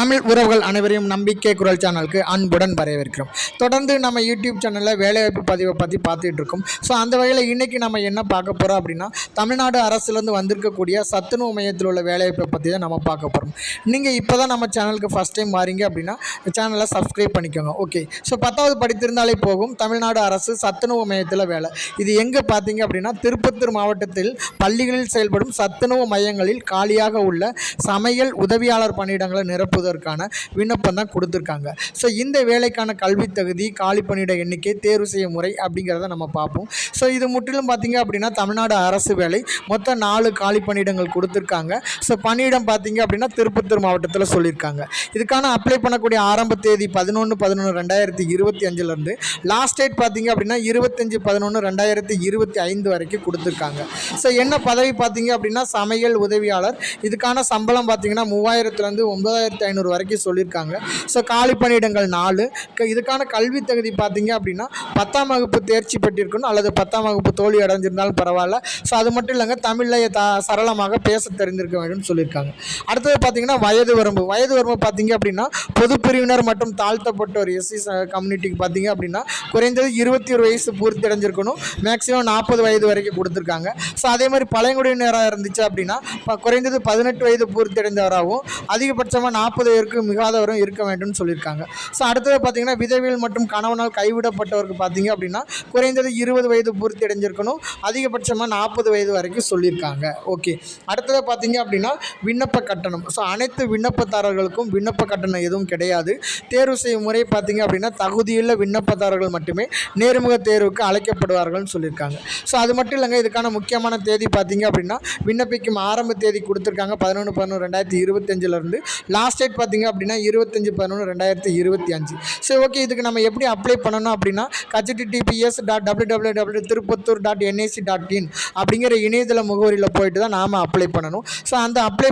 தமிழ் உறவுகள் அனைவரையும் நம்பிக்கை குரல் சேனலுக்கு அன்புடன் வரவேற்கிறோம். தொடர்ந்து நம்ம யூடியூப் சேனலில் வேலைவாய்ப்பு பதிவை பற்றி பார்த்துட்டு இருக்கோம். ஸோ அந்த வகையில் இன்றைக்கி நம்ம என்ன பார்க்க போகிறோம் அப்படின்னா தமிழ்நாடு அரசுலேருந்து வந்திருக்கக்கூடிய சத்துணவு மையத்தில் உள்ள வேலைவாய்ப்பை பற்றி தான் நம்ம பார்க்க போகிறோம் நீங்கள் இப்போ தான் நம்ம சேனலுக்கு ஃபஸ்ட் டைம் வாரீங்க அப்படின்னா சேனலை சப்ஸ்கிரைப் பண்ணிக்கோங்க. ஓகே ஸோ பத்தாவது படித்திருந்தாலே போகும் தமிழ்நாடு அரசு சத்துணவு மையத்தில் வேலை. இது எங்கே பார்த்தீங்க அப்படின்னா திருப்பத்தூர் மாவட்டத்தில் பள்ளிகளில் செயல்படும் சத்துணவு மையங்களில் காலியாக உள்ள சமையல் உதவியாளர் பணியிடங்களை நிரப்புவதற்கான விண்ணப்பம் தான் கொடுத்துருக்காங்க. ஸோ இந்த வேலைக்கான கல்வி தகுதி காலி பணியிட எண்ணிக்கை தேர்வு செய்ய முறை அப்படிங்கிறத நம்ம பார்ப்போம். ஸோ இது முற்றிலும் பார்த்தீங்க அப்படின்னா தமிழ்நாடு அரசு வேலை. மொத்தம் நாலு காலி பணியிடங்கள் கொடுத்துருக்காங்க. ஸோ பணியிடம் பார்த்தீங்க அப்படின்னா திருப்பத்தூர் மாவட்டத்தில் சொல்லியிருக்காங்க. இதுக்கான அப்ளை பண்ணக்கூடிய ஆரம்ப தேதி பதினொன்று பதினொன்று ரெண்டாயிரத்தி இருபத்தி அஞ்சுலேருந்து லாஸ்ட் டேட் பார்த்தீங்க அப்படின்னா இருபத்தஞ்சி பதினொன்று ரெண்டாயிரத்தி இருபத்தி ஐந்து வரைக்கும் கொடுத்துருக்காங்க. ஸோ என்ன பதவி பார்த்தீங்க அப்படின்னா சமையல் உதவியாளர். இதுக்கான சம்பளம் பார்த்தீங்கன்னா மூவாயிரத்துலேருந்து ஒன்பதாயிரத்தி ஐநூறு வரைக்கும் சொல்லியிருக்காங்க. ஸோ காலி பணியிடங்கள் நாலு. க- இதுக்கான கல்வி தகுதி பார்த்தீங்க அப்படின்னா பத்தாம் வகுப்பு தேர்ச்சி பெற்றிருக்கணும் அல்லது பத்தாம் வகுப்பு தோல்வி அடைஞ்சிருந்தாலும் பரவாயில்ல. ஸோ அது மட்டும் இல்லைங்க தமிழில் த சரளமாக பேச தெரிந்திருக்க வேண்டும்னு சொல்லியிருக்காங்க. அடுத்தது பார்த்தீங்கன்னா வயது வரம்பு. வயது வரம்பு பார்த்தீங்க அப்படின்னா பொது பிரிவினர் மற்றும் தாழ்த்தப்பட்டோர் எஸ்சி கம்யூனிட்டிக்கு பார்த்தீங்க அப்படின்னா குறைந்தது இருபத்தி ஒரு வயசு பூர்த்தி அடைஞ்சிருக்கணும். மேக்ஸிமம் நாற்பது வயது வரைக்கும் கொடுத்துருக்காங்க. ஸோ அதே மாதிரி பழங்குடியினராக இருந்துச்சு அப்படின்னா குறைந்தது பதினெட்டு வயது பூர்த்தி அடைந்தவராகவும் அதிகபட்சமாக நாற்பது வயதுக்கு மிகாதவரும் இருக்க வேண்டும்னு சொல்லியிருக்காங்க. ஸோ அடுத்தது பார்த்தீங்கன்னா விதவியல் மற்றும் கணவனால் கைவிடப்பட்டவருக்கு பார்த்தீங்க அப்படின்னா குறைந்தது இருபது வயது பூர்த்தி அடைஞ்சிருக்கணும். அதிகபட்சமாக நாற்பது வயது வரைக்கும் சொல்லியிருக்காங்க. ஓகே அடுத்தது பார்த்தீங்க அப்படின்னா விண்ணப்ப கட்டணம். ஸோ அனைத்து விண்ணப்பதாரர்களுக்கும் விண்ணப்ப கட்டணம் எதுவும் கிடையாது. தேர்வு செய்யும் முறை பார்த்தீங்க அப்படின்னா தகுதியுள்ள விண்ணப்பதாரர்கள் மட்டுமே நேர்முக தேர்வுக்கு அழைக்கப்படுவார்கள்னு சொல்லியிருக்காங்க. ஸோ அது மட்டும் இல்லைங்க இதுக்கான முக்கியமான தேதி பார்த்தீங்க அப்படின்னா விண்ணப்பிக்கும் ஆரம்ப தேதி கொடுத்துருக்காங்க பதினொன்று பதினொன்று ரெண்டாயிரத்தி இருபத்தஞ்சிலருந்து. லாஸ்ட் டேட் பார்த்தீங்க அப்படின்னா இருபத்தஞ்சி பதினொன்று ரெண்டாயிரத்தி இருபத்தி அஞ்சு. சரி ஓகே இதுக்கு நம்ம எப்படி அப்ளை பண்ணணும் அப்படின்னா HTTPS dot W W W Tirupathur dot NIC dot in அப்படிங்கிற இணையதள முகவரியில் போயிட்டு தான் நாம் அப்ளை பண்ணணும். ஸோ அந்த அப்ளை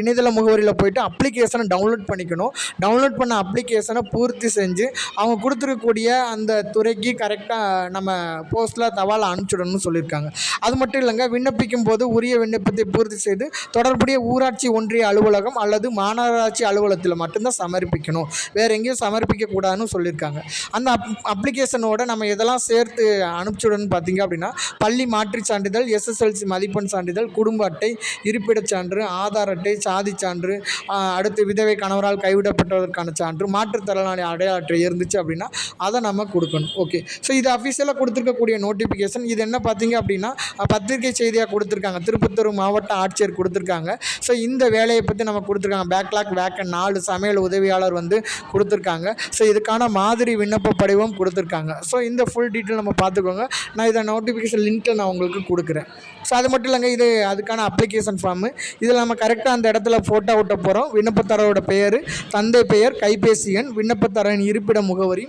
இணையதள முகவரியில் போயிட்டு அப்ளிகேஷனை டவுன்லோட் பண்ணிக்கணும். டவுன்லோட் பண்ண அப்ளிகேஷனை பூர்த்தி செஞ்சு அவங்க கொடுத்துருக்கக்கூடிய அந்த துறைக்கு கரெக்டாக நம்ம போஸ்ட்டில் தவால் அனுப்பிச்சிடணும்னு சொல்லியிருக்காங்க. அது மட்டும் இல்லைங்க விண்ணப்பிக்கும் போது உரிய விண்ணப்பத்தை பூர்த்தி செய்து தொடர்புடைய ஊராட்சி ஒன்றிய அலுவலகம் அல்லது மாநகராட்சி அலுவலகத்தில் மட்டும்தான் சமர்ப்பிக்கணும். வேறு எங்கேயும் சமர்ப்பிக்கக்கூடாதுன்னு சொல்லியிருக்காங்க. அந்த அப் அப்ளிகேஷனோட நம்ம எதெல்லாம் சேர்த்து அனுப்பிச்சுடணும்னு பார்த்தீங்க அப்படின்னா பள்ளி மாற்றுச் சான்றிதழ் எஸ்எஸ்எல்சி மதிப்பெண் சான்றிதழ் குடும்ப அட்டை இருப்பிடச் சான்று ஆதார் அட்டை சாதிச் சான்று அடுத்து விதவை கணவரால் கைவிடப்பட்டதற்கான சான்று மாற்றுத்திறனாளி அடையாள அட்டை இருந்துச்சு அப்படின்னா அதை நம்ம கொடுக்கணும். ஓகே. ஸோ இது அஃபிஷியலாக கொடுத்துருக்கக்கூடிய நோட்டிஃபிகேஷன் இது என்ன பார்த்தீங்க அப்படின்னா பத்திரிகை செய்தியாக கொடுத்துருக்காங்க. திருப்பத்தூர் மாவட்ட ஆட்சியர் கொடுத்துருக்காங்க. ஸோ இந்த வேலையை பற்றி நம்ம கொடுத்துருக்காங்க. பேக்லாக் வேக்கன் நாலு சமையல் உதவியாளர் வந்து கொடுத்துருக்காங்க. ஸோ இதுக்கான மாதிரி விண்ணப்ப படிவம் கொடுத்துருக்காங்க. ஸோ இந்த ஃபுல் டீட்டெயில் நம்ம பார்த்துக்கோங்க. நான் இதை நோட்டிஃபிகேஷன் லிங்க்கில் நான் உங்களுக்கு கொடுக்குறேன். ஸோ அது மட்டும் இல்லைங்க இது அதுக்கான அப்ளிகேஷன் ஃபார்மு இதில் நம்ம கரெக்டாக அந்த இடத்துல ஃபோட்டோ ஒட்ட போகிறோம் விண்ணப்பத்தாரரோட பெயர் தந்தை பெயர் கைபேசி எண் விண்ணப்பதாரரின் இருப்பிட முகவரி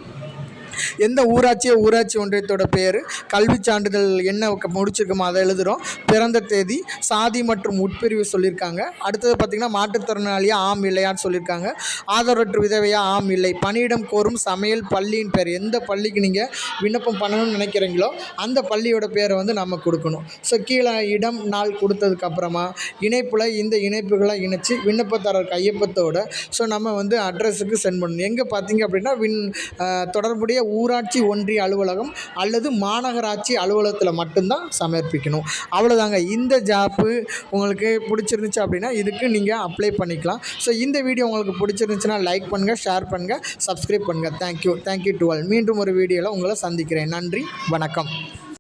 எந்த ஊராட்சியோ ஊராட்சி ஒன்றியத்தோட பேர் கல்விச் சான்றிதழ் என்ன முடிச்சிருக்கோமோ அதை எழுதுகிறோம் பிறந்த தேதி சாதி மற்றும் உட்பிரிவு சொல்லியிருக்காங்க. அடுத்தது பார்த்திங்கன்னா மாற்றுத்திறனாளியாக ஆம் இல்லையான்னு சொல்லியிருக்காங்க. ஆதரவற்ற விதவையாக ஆம் இல்லை பணியிடம் கோரும் சமையல் பள்ளியின் பேர். எந்த பள்ளிக்கு நீங்கள் விண்ணப்பம் பண்ணணும்னு நினைக்கிறீங்களோ அந்த பள்ளியோட பேரை வந்து நம்ம கொடுக்கணும். ஸோ கீழே இடம் நாள் கொடுத்ததுக்கப்புறமா இணைப்பில் இந்த இணைப்புகளை இணைச்சி விண்ணப்பதாரர் கையொப்பத்தோட ஸோ நம்ம வந்து அட்ரஸுக்கு சென்ட் பண்ணணும். எங்கே பார்த்தீங்க அப்படின்னா வின் தொடர்புடைய ஊராட்சி ஒன்றிய அலுவலகம் அல்லது மாநகராட்சி அலுவலகத்தில் மட்டும்தான் சமர்ப்பிக்கணும். அவ்வளோதாங்க இந்த ஜாப்பு உங்களுக்கு பிடிச்சிருந்துச்சு அப்படின்னா இதுக்கு நீங்கள் அப்ளை பண்ணிக்கலாம். ஸோ இந்த வீடியோ உங்களுக்கு பிடிச்சிருந்துச்சுன்னா லைக் பண்ணுங்கள் ஷேர் பண்ணுங்கள் சப்ஸ்கிரைப் பண்ணுங்கள் தேங்க்யூ தேங்க்யூ டுவெல் மீண்டும் ஒரு வீடியோவில் உங்களை சந்திக்கிறேன். நன்றி வணக்கம்.